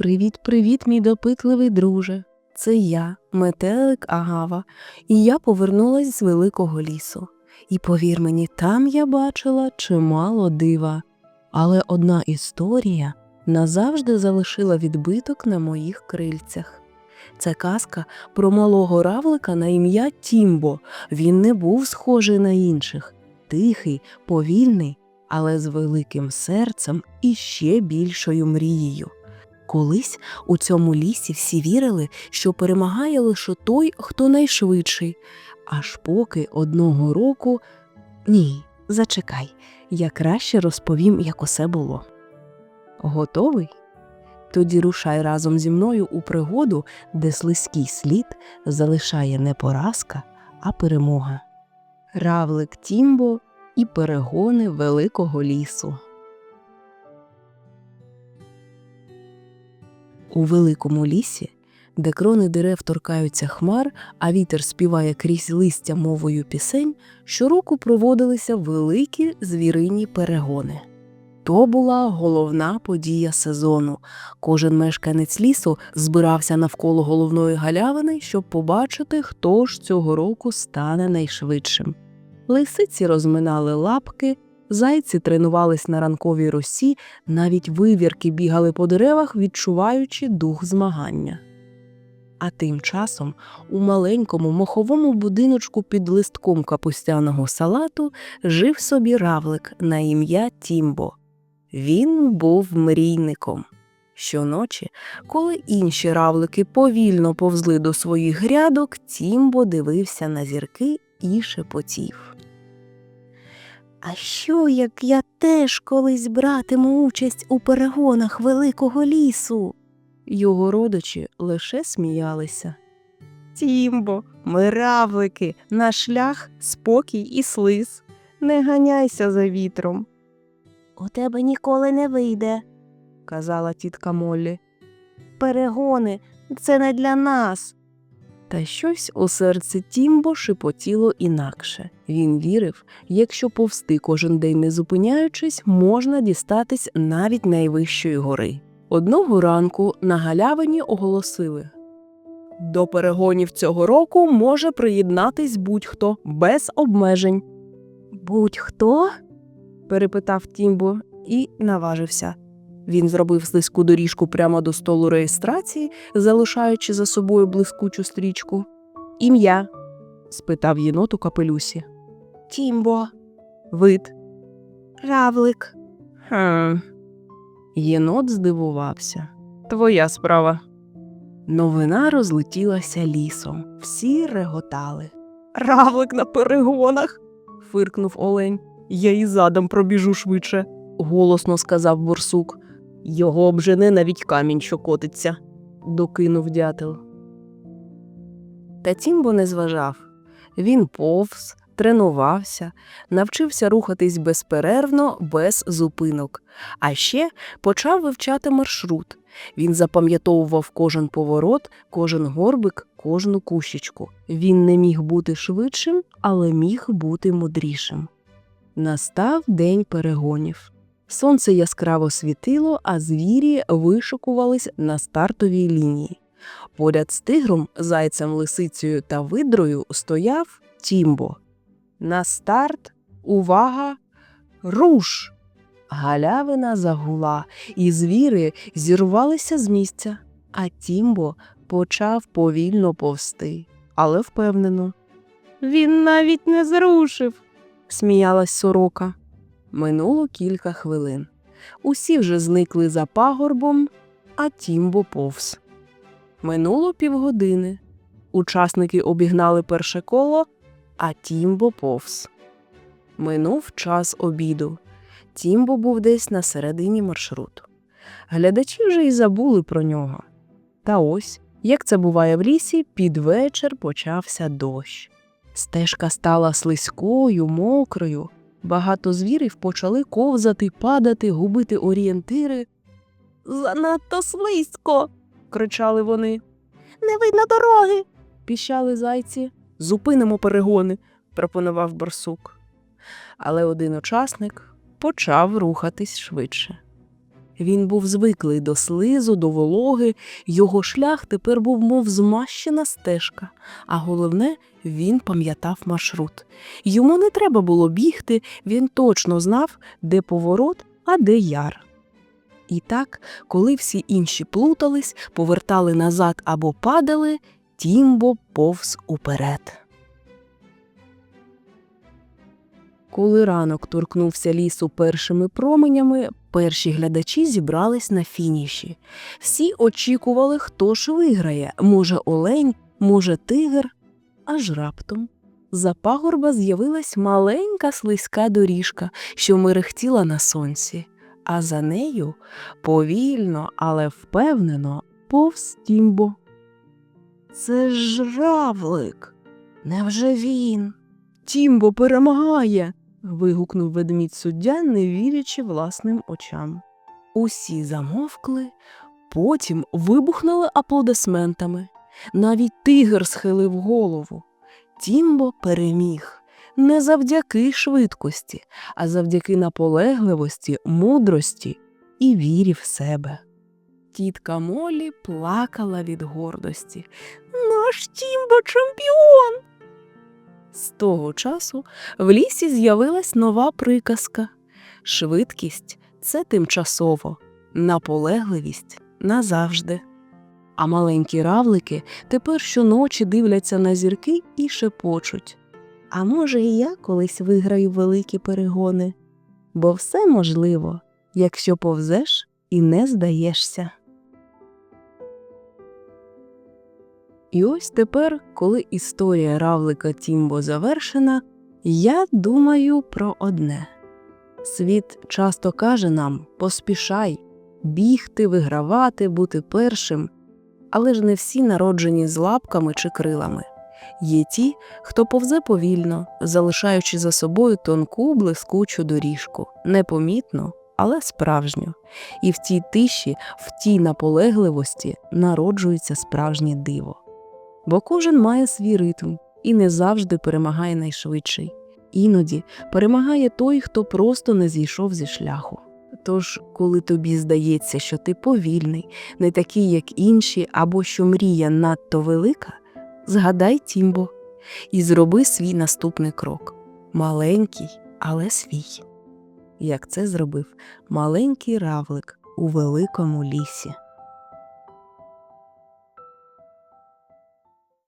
Привіт, привіт, мій допитливий друже. Це я, метелик Агава, і я повернулась з великого лісу. І повір мені, там я бачила чимало дива. Але одна історія назавжди залишила відбиток на моїх крильцях. Це казка про малого равлика на ім'я Тімбо. Він не був схожий на інших, тихий, повільний, але з великим серцем і ще більшою мрією. Колись у цьому лісі всі вірили, що перемагає лише той, хто найшвидший, аж поки одного року. Ні, зачекай, я краще розповім, як усе було. Готовий? Тоді рушай разом зі мною у пригоду, де слизький слід залишає не поразка, а перемога. Равлик Тімбо і перегони великого лісу. У великому лісі, де крони дерев торкаються хмар, а вітер співає крізь листя мовою пісень, щороку проводилися великі звірині перегони. То була головна подія сезону. Кожен мешканець лісу збирався навколо головної галявини, щоб побачити, хто ж цього року стане найшвидшим. Лисиці розминали лапки, зайці тренувались на ранковій росі, навіть вивірки бігали по деревах, відчуваючи дух змагання. А тим часом у маленькому моховому будиночку під листком капустяного салату жив собі равлик на ім'я Тімбо. Він був мрійником. Щоночі, коли інші равлики повільно повзли до своїх грядок, Тімбо дивився на зірки і шепотів. А що, як я теж колись братиму участь у перегонах великого лісу? Його родичі лише сміялися. Тімбо, ми равлики, наш шлях спокій і слиз. Не ганяйся за вітром. У тебе ніколи не вийде, казала тітка Моллі. Перегони це не для нас. Та щось у серці Тімбо шепотіло інакше. Він вірив, якщо повсти кожен день не зупиняючись, можна дістатись навіть найвищої гори. Одного ранку на галявині оголосили до перегонів цього року може приєднатись будь-хто без обмежень. Будь-хто? перепитав Тімбо і наважився. Він зробив слизьку доріжку прямо до столу реєстрації, залишаючи за собою блискучу стрічку. Ім'я? спитав єнот у капелюсі. Тімбо. Вид. Равлик. Хм. Єнот здивувався. Твоя справа. Новина розлетілася лісом. Всі реготали. Равлик на перегонах. фиркнув Олень. Я і задом пробіжу швидше, голосно сказав борсук. Його обжене навіть камінь, що котиться, докинув дятел. Та Тімбо не зважав. Він повз, тренувався, навчився рухатись безперервно, без зупинок, а ще почав вивчати маршрут. Він запам'ятовував кожен поворот, кожен горбик, кожну кущечку. Він не міг бути швидшим, але міг бути мудрішим. Настав день перегонів. Сонце яскраво світило, а звірі вишикувались на стартовій лінії. Поряд з тигром, зайцем, лисицею та видрою стояв Тімбо. На старт, увага, руш! Галявина загула, і звіри зірвалися з місця, а Тімбо почав повільно повсти, але впевнено. Він навіть не зрушив, сміялась сорока. Минуло кілька хвилин. Усі вже зникли за пагорбом, а Тімбо повз. Минуло півгодини. Учасники обігнали перше коло, а Тімбо повз. Минув час обіду. Тімбо був десь на середині маршруту. Глядачі вже й забули про нього. Та ось, як це буває в лісі, під вечір почався дощ. Стежка стала слизькою, мокрою. Багато звірів почали ковзати, падати, губити орієнтири. Занадто слизько. кричали вони. Не видно дороги. піщали зайці. Зупинимо перегони, пропонував барсук. Але один учасник почав рухатись швидше. Він був звиклий до слизу, до вологи, його шлях тепер був мов змащена стежка, а головне, він пам'ятав маршрут. Йому не треба було бігти, він точно знав, де поворот, а де яр. І так, коли всі інші плутались, повертали назад або падали, Тімбо повз уперед. Коли ранок торкнувся лісу першими променями, перші глядачі зібрались на фініші. Всі очікували, хто ж виграє може, олень, може, тигр. Аж раптом за пагорба з'явилась маленька слизька доріжка, що мерехтіла на сонці, а за нею повільно, але впевнено повз Тімбо. Це ж равлик. Невже він? Тімбо перемагає. Вигукнув ведмідь суддя, не вірячи власним очам. Усі замовкли, потім вибухнули аплодисментами. Навіть тигр схилив голову. Тімбо переміг не завдяки швидкості, а завдяки наполегливості, мудрості і вірі в себе. Тітка Молі плакала від гордості. Наш Тімбо чемпіон. З того часу в лісі з'явилась нова приказка. Швидкість це тимчасово, наполегливість назавжди. А маленькі равлики тепер щоночі дивляться на зірки і шепочуть. А може, і я колись виграю великі перегони, бо все можливо, якщо повзеш і не здаєшся. І ось тепер, коли історія равлика Тімбо завершена, я думаю про одне. Світ часто каже нам поспішай, бігти, вигравати, бути першим, але ж не всі народжені з лапками чи крилами. Є ті, хто повзе повільно, залишаючи за собою тонку блискучу доріжку, непомітну, але справжню. І в тій тиші, в тій наполегливості народжується справжнє диво. Бо кожен має свій ритм і не завжди перемагає найшвидший. Іноді перемагає той, хто просто не зійшов зі шляху. Тож, коли тобі здається, що ти повільний, не такий, як інші, або що мрія надто велика, згадай Тімбо і зроби свій наступний крок маленький, але свій. Як це зробив маленький равлик у великому лісі.